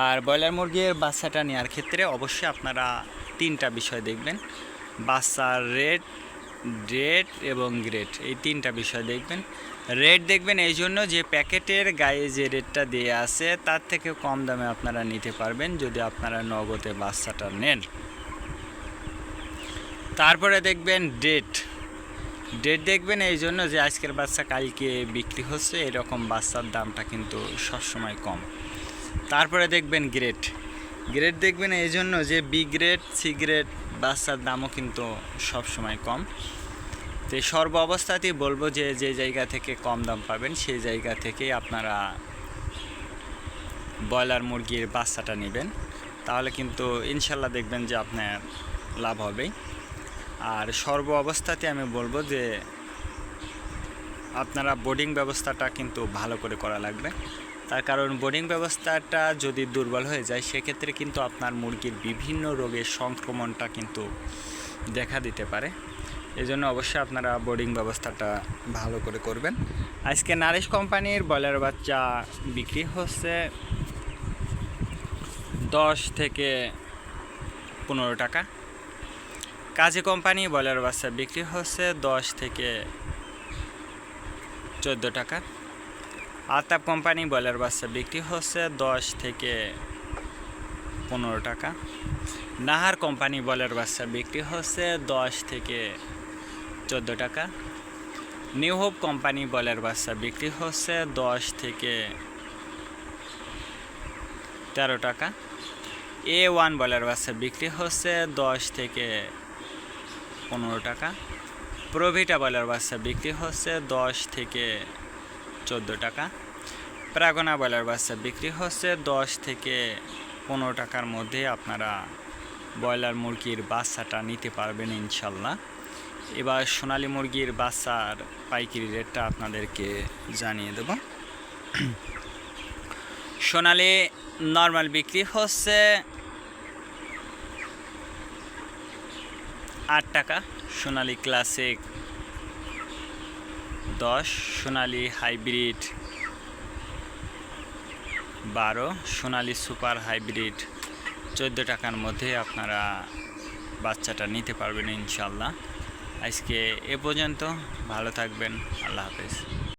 আর broiler মুরগির বাচ্চাটা নেওয়ার ক্ষেত্রে অবশ্যই আপনারা তিনটা বিষয় দেখবেন। বাচ্চার রেট রেট এবং গ্রেড এই তিনটা বিষয় দেখবেন। রেট দেখবেন এই জন্য যে প্যাকেটের গায়ে যে রেটটা দিয়ে আছে, তার থেকে কম দামে আপনারা নিতে পারবেন যদি আপনারা নগদে বাচ্চাটা নেন। তারপরে দেখবেন ডেট। ডেট দেখবেন এই জন্য যে আজকের বাচ্চা কালকে বিক্রি হচ্ছে, এরকম বাচ্চার দামটা কিন্তু সবসময় কম। তারপরে দেখবেন গ্রেড গ্রেড দেখবেন এই জন্য যে বি গ্রেড সি গ্রেড বাচ্চার দামও কিন্তু সবসময় কম। তো সর্ব অবস্থাতেই বলব যে যে জায়গা থেকে কম দাম পাবেন, সেই জায়গা থেকেই আপনারা ব্রয়লার মুরগির বাচ্চাটা নেবেন। তাহলে কিন্তু ইনশাল্লাহ দেখবেন যে আপনার লাভ হবেই। আর সর্ব অবস্থাতে আমি বলব যে, আপনারা বোর্ডিং ব্যবস্থাটা কিন্তু ভালো করে করা লাগবে। তার কারণ বোর্ডিং ব্যবস্থাটা যদি দুর্বল হয়ে যায়, সেক্ষেত্রে কিন্তু আপনার মুরগির বিভিন্ন রোগের সংক্রমণটা কিন্তু দেখা দিতে পারে। এই জন্য অবশ্যই আপনারা বোর্ডিং ব্যবস্থাটা ভালো করে করবেন। আজকে নারিশ কোম্পানির ব্রয়লার বাচ্চা বিক্রি হচ্ছে দশ থেকে পনেরো টাকা। কাজে কোম্পানি ব্রয়লার বাচ্চা বিক্রি হচ্ছে দশ থেকে চোদ্দ টাকা। আতাপ কোম্পানি ব্রয়লার বাচ্চা বিক্রি হচ্ছে দশ থেকে পনেরো টাকা। নাহার কোম্পানি ব্রয়লার বাচ্চা বিক্রি হচ্ছে দশ থেকে চোদ্দ টাকা। নিউ হোপ কোম্পানি ব্রয়লার বাচ্চা বিক্রি হচ্ছে দশ থেকে তেরো টাকা। এ ওয়ান ব্রয়লার বাচ্চা বিক্রি হচ্ছে দশ থেকে পনেরো টাকা। প্রভিটা ব্রয়লার বাচ্চা বিক্রি হচ্ছে দশ থেকে চোদ্দ টাকা। প্রাগনা ব্রয়লার বাচ্চা বিক্রি হচ্ছে দশ থেকে পনেরো টাকার মধ্যে আপনারা ব্রয়লার মুরগির বাচ্চাটা নিতে পারবেন ইনশাল্লাহ। এবার সোনালী মুরগির বাচ্চার পাইকারি রেটটা আপনাদেরকে জানিয়ে দেব। সোনালী নর্মাল বিক্রি হচ্ছে আট টাকা। সোনালী ক্লাসিক দশ, সোনালি হাইব্রিড বারো, সোনালি সুপার হাইব্রিড। চোদ্দ টাকার মধ্যে আপনারা বাচ্চাটা নিতে পারবেন ইনশাল্লাহ আজকে এ পর্যন্ত, ভালো থাকবেন, আল্লাহ হাফেজ।